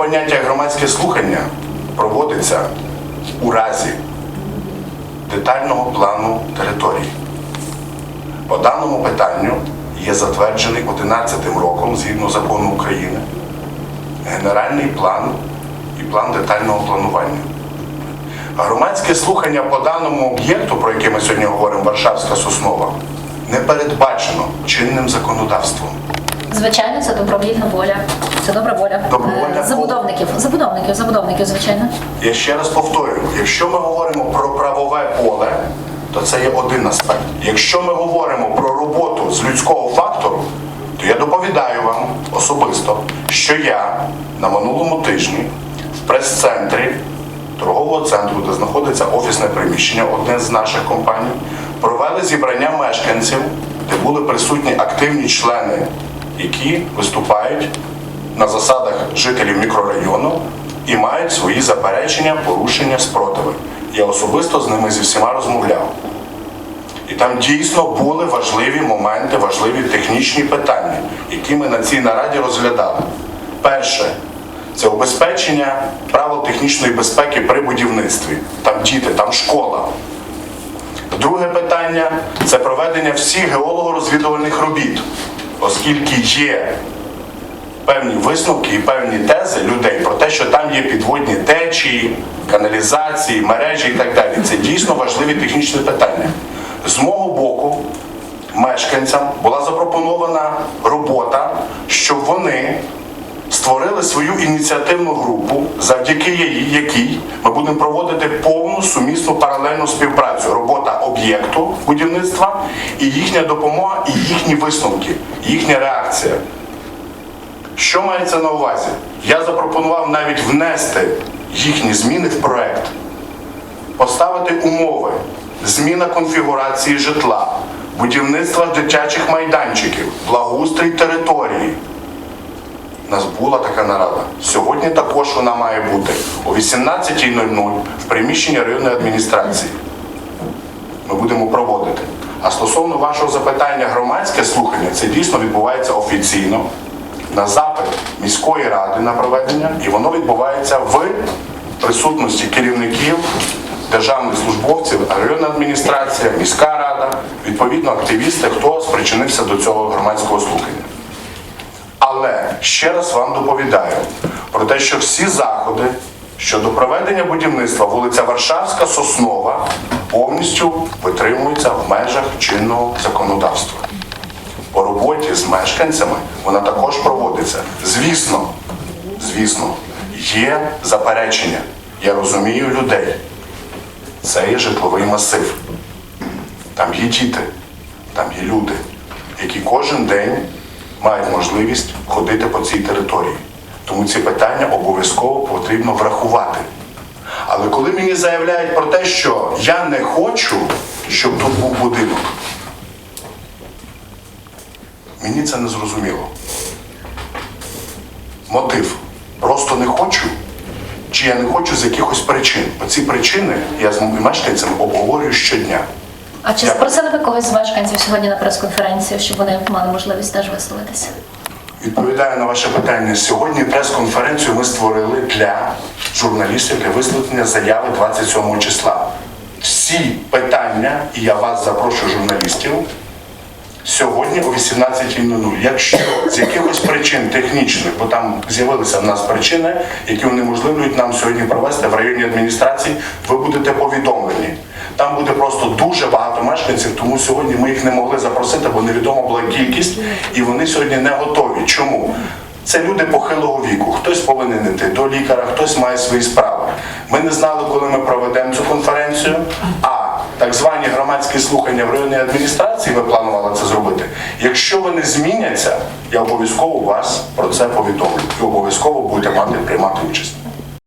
поняття громадське слухання проводиться у разі детального плану території. По даному питанню є затверджений 11 роком згідно закону України генеральний план і план детального планування. Громадське слухання по даному об'єкту, про який ми сьогодні говоримо, Варшавська Соснова, не передбачено чинним законодавством. Звичайно, це добровільна воля. Це добра воля Добровольна Е, забудовників. Забудовників, забудовників, звичайно. Я ще раз повторюю, якщо ми говоримо про правове поле, то це є один аспект. Якщо ми говоримо про роботу з людського фактору, то я доповідаю вам особисто, що я на минулому тижні в прес-центрі торгового центру, де знаходиться офісне приміщення, одне з наших компаній, провели зібрання мешканців, де були присутні активні члени, які виступають на засадах жителів мікрорайону і мають свої заперечення, порушення, спротиви. Я особисто з ними зі всіма розмовляв. І там дійсно були важливі моменти, важливі технічні питання, які ми на цій нараді розглядали. Перше це убезпечення правил технічної безпеки при будівництві. Там діти, там школа. Друге питання це проведення всіх геолого-розвідувальних робіт, оскільки є певні висновки і певні тези людей про те, що там є підводні течії, каналізації, мережі і так далі. Це дійсно важливі технічні питання. З мого боку, мешканцям була запропонована робота, щоб вони створили свою ініціативну групу, завдяки якій ми будемо проводити повну сумісну паралельну співпрацю. Робота об'єкту будівництва і їхня допомога, і їхні висновки, їхня реакція. Що мається на увазі? Я запропонував навіть внести їхні зміни в проект, поставити умови, зміна конфігурації житла, будівництва дитячих майданчиків, благоустрій території. У нас була така нарада. Сьогодні також вона має бути о 18.00 в приміщенні районної адміністрації. Ми будемо проводити. А стосовно вашого запитання, громадське слухання, це дійсно відбувається офіційно на запит міської ради на проведення, і воно відбувається в присутності керівників, державних службовців, районна адміністрація, міська рада, відповідно активісти, хто спричинився до цього громадського слухання. Ще раз вам доповідаю про те, що всі заходи щодо проведення будівництва вулиця Варшавська Соснова повністю витримуються в межах чинного законодавства. По роботі з мешканцями вона також проводиться. Звісно, звісно, є заперечення. Я розумію людей. Це є житловий масив. Там є діти, там є люди, які кожен день мають можливість ходити по цій території. Тому ці питання обов'язково потрібно врахувати. Але коли мені заявляють про те, що я не хочу, щоб тут був будинок, мені це не зрозуміло. Мотив просто не хочу, чи я не хочу з якихось причин. Бо ці причини я з мешканцями обговорюю щодня. А чи запросили ви когось з мешканців сьогодні на прес-конференцію, щоб вони мали можливість теж висловитися? Відповідаю на ваше питання. Сьогодні прес-конференцію ми створили для журналістів для висловлення заяви 27 числа. Всі питання, і я вас запрошую журналістів, сьогодні о 18.00. Якщо з якихось причин технічних, бо там з'явилися в нас причини, які унеможливлюють нам сьогодні провести в районній адміністрації, ви будете повідомлені. Там буде просто дуже багато мешканців, тому сьогодні ми їх не могли запросити, бо невідома була кількість, і вони сьогодні не готові. Чому? Це люди похилого віку. Хтось повинен йти до лікаря, хтось має свої справи. Ми не знали, коли ми проведемо цю конференцію. А так звані громадські слухання в районній адміністрації, ми планували це зробити. Якщо вони зміняться, я обов'язково вас про це повідомлю і обов'язково будете мати приймати участь.